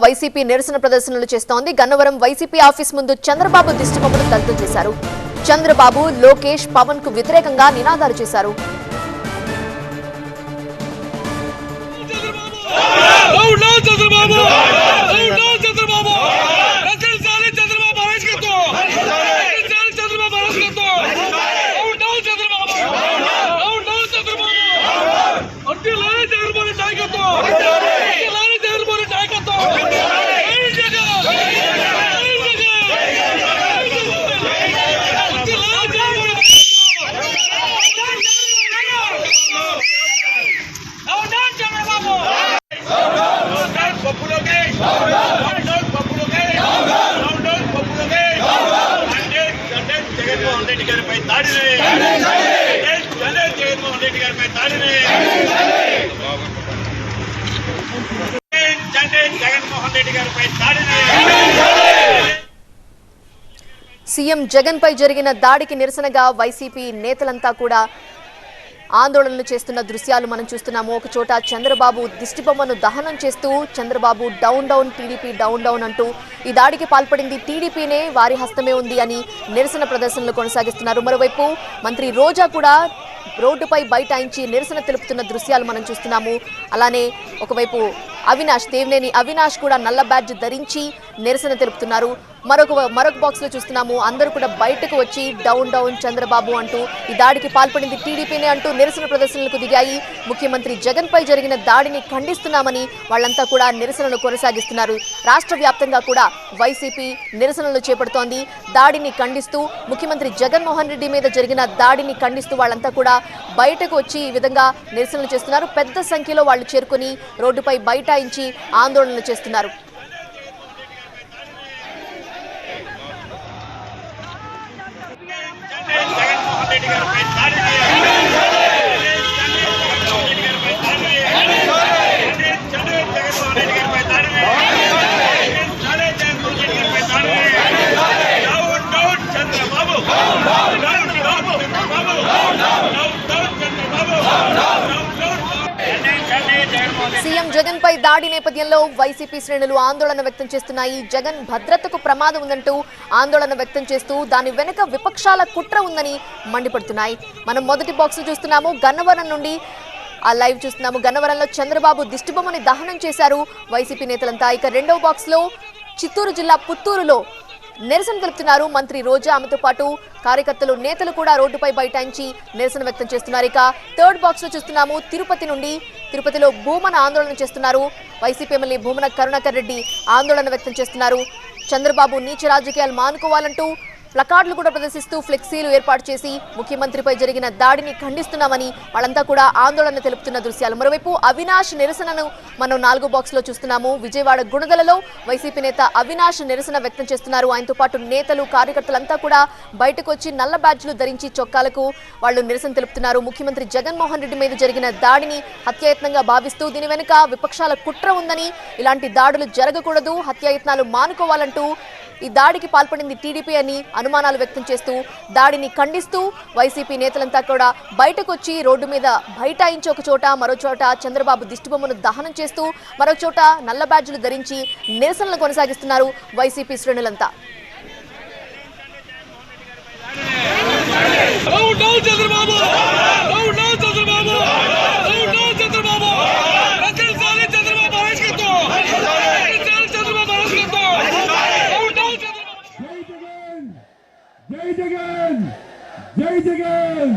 YCP నిరసన ప్రదర్శనలు చేస్తోంది. గన్నవరం వైసీపీ ఆఫీస్ ముందు చంద్రబాబు దిష్టిబొమ్మను దగ్ధం చేశారు. చంద్రబాబు లోకేష్ పవన్కు వ్యతిరేకంగా నినాదాలు చేశారు. రెడ్డి గారిపై దాడిని. జగన్మోహన్ రెడ్డి గారిపై దాడిని. జగన్మోహన్ రెడ్డి గారిపై దాడిని. సీఎం జగన్ పై జరిగిన దాడికి నిరసనగా వైసీపీ నేతలంతా కూడా ఆందోళనలు చేస్తున్న దృశ్యాలు మనం చూస్తున్నాము. ఒక చోట చంద్రబాబు దిష్టిబొమ్మను దహనం చేస్తూ Chandrababu down down TDP down down అంటూ ఈ దాడికి పాల్పడింది టీడీపీనే. వారి హస్తమే ఉంది అని నిరసన ప్రదర్శనలు కొనసాగిస్తున్నారు. మరోవైపు మంత్రి రోజా కూడా రోడ్డుపై బైఠాయించి నిరసన తెలుపుతున్న దృశ్యాలు మనం చూస్తున్నాము. అలానే ఒకవైపు అవినాష్ దేవినేని అవినాష్ కూడా నల్ల బ్యాడ్జ్ ధరించి నిరసన తెలుపుతున్నారు. మరొక మరొక బాక్స్లో చూస్తున్నాము. అందరూ కూడా బయటకు వచ్చి డౌన్ డౌన్ చంద్రబాబు అంటూ ఈ దాడికి పాల్పడింది టీడీపీనే అంటూ నిరసన ప్రదర్శనలకు దిగాయి. ముఖ్యమంత్రి జగన్పై జరిగిన దాడిని ఖండిస్తున్నామని వాళ్ళంతా కూడా నిరసనలు కొనసాగిస్తున్నారు. రాష్ట్ర వ్యాప్తంగా కూడా వైసీపీ నిరసనలు చేపడుతోంది. దాడిని ఖండిస్తూ ముఖ్యమంత్రి జగన్మోహన్ రెడ్డి మీద జరిగిన దాడిని ఖండిస్తూ వాళ్ళంతా కూడా బయటకు వచ్చి ఈ విధంగా నిరసనలు చేస్తున్నారు. పెద్ద సంఖ్యలో వాళ్ళు చేరుకొని రోడ్డుపై బైఠాయించి ఆందోళనలు చేస్తున్నారు. జగన్మోహన్ రెడ్డి గారిపై దాడిని జగన్మోహన్ రెడ్డి గారిపై దాడిని జగన్మోహన్ రెడ్డి గారిపై దాడిని జగన్మోహన్ రెడ్డి గారిపై దాడిని down down Chandrababu down down Chandrababu down down Chandrababu down down జగన్పై జగన్ పై దాడి నేపథ్యంలో వైసీపీ శ్రేణులు ఆందోళన వ్యక్తం చేస్తున్నాయి. జగన్ భద్రతకు ప్రమాదం ఉందంటూ ఆందోళన వ్యక్తం చేస్తూ దాని వెనుక విపక్షాల కుట్ర ఉందని మండిపడుతున్నాయి. మనం మొదటి బాక్స్ చూస్తున్నాము గన్నవరం నుండి ఆ లైవ్ చూస్తున్నాము. గన్నవరంలో చంద్రబాబు దిష్టిబొమ్మని దహనం చేశారు వైసీపీ నేతలంతా. ఇక రెండవ బాక్స్లో చిత్తూరు జిల్లా పుత్తూరులో నిరసన తెలుపుతున్నారు మంత్రి రోజా. ఆమెతో పాటు కార్యకర్తలు నేతలు కూడా రోడ్డుపై బైఠాయించి నిరసన వ్యక్తం చేస్తున్నారు. ఇక థర్డ్ బాక్స్లో చూస్తున్నాము తిరుపతి నుండి తిరుపతిలో భూమన ఆందోళన చేస్తున్నారు. వైసీపీ ఎమ్మెల్యే భూమన కరుణాకర్ రెడ్డి ఆందోళన వ్యక్తం చేస్తున్నారు. చంద్రబాబు నీచ రాజకీయాలు మానుకోవాలంటూ ప్లకార్డులు కూడా ప్రదర్శిస్తూ ఫ్లెక్సీలు ఏర్పాటు చేసి ముఖ్యమంత్రిపై జరిగిన దాడిని ఖండిస్తున్నామని వాళ్ళంతా కూడా ఆందోళన తెలుపుతున్న దృశ్యాలు. మరోవైపు అవినాష్ నిరసనను మనం నాలుగో బాక్స్లో చూస్తున్నాము. విజయవాడ గుణదలలో వైసీపీ నేత అవినాష్ నిరసన వ్యక్తం చేస్తున్నారు. ఆయనతో పాటు నేతలు కార్యకర్తలంతా కూడా బయటకు వచ్చి నల్ల బ్యాడ్జ్లు ధరించి చొక్కాలకు వాళ్ళు నిరసన తెలుపుతున్నారు. ముఖ్యమంత్రి జగన్మోహన్ రెడ్డి మీద జరిగిన దాడిని హత్యాయత్నంగా భావిస్తూ దీని వెనుక విపక్షాల కుట్ర ఉందని ఇలాంటి దాడులు జరగకూడదు హత్యాయత్నాలు మానుకోవాలంటూ ఈ దాడికి పాల్పడింది టీడీపీ అని అనుమానాలు వ్యక్తం చేస్తూ దాడిని ఖండిస్తూ వైసీపీ నేతలంతా కూడా బయటకు వచ్చి రోడ్డు మీద బైఠాయించి ఒక చోట మరో చోట చంద్రబాబు దిష్టిబొమ్మను దహనం చేస్తూ మరో చోట నల్ల బ్యాడ్జులు ధరించి నిరసనలు కొనసాగిస్తున్నారు YCP శ్రేణులంతా down down Chandrababu down down Chandrababu down down Chandrababu రచించాలి Chandrababu ఆవిష్కృతం రచించాలి చంద్రబాబు ఆవిష్కృతం డౌన్ డౌన్ చంద్రబాబు జై జగన్ జై జగన్ జై జగన్